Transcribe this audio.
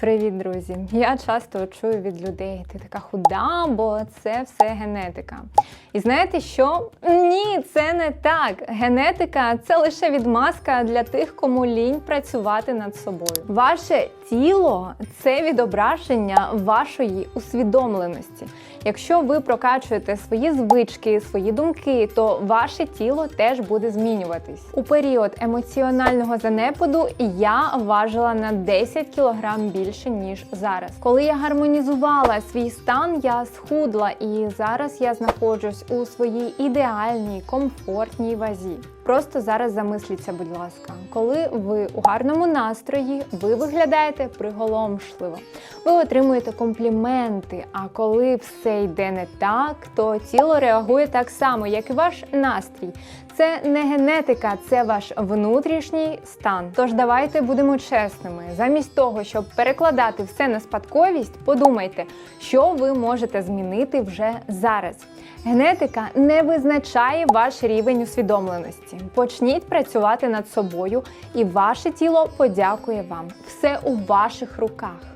Привіт, друзі! Я часто чую від людей, ти така худа, бо це все генетика. І знаєте що? Ні, це не так. Генетика це лише відмазка для тих, кому лінь працювати над собою. Ваше тіло це відображення вашої усвідомленості. Якщо ви прокачуєте свої звички, свої думки, то ваше тіло теж буде змінюватись. У період емоціонального занепаду я важила на 10 кг більше ніж зараз. Коли я гармонізувала свій стан, я схудла, і зараз я знаходжусь у своїй ідеальній комфортній вазі. Просто зараз замисліться, будь ласка, коли ви у гарному настрої, ви виглядаєте приголомшливо, ви отримуєте компліменти. А коли все йде не так, то тіло реагує так само, як і ваш настрій. Це не генетика, це ваш внутрішній стан. Тож давайте будемо чесними. Замість того, щоб перекладати все на спадковість, подумайте, що ви можете змінити вже зараз. Генетика не визначає ваш рівень усвідомленості. Почніть працювати над собою, і ваше тіло подякує вам. Все у ваших руках.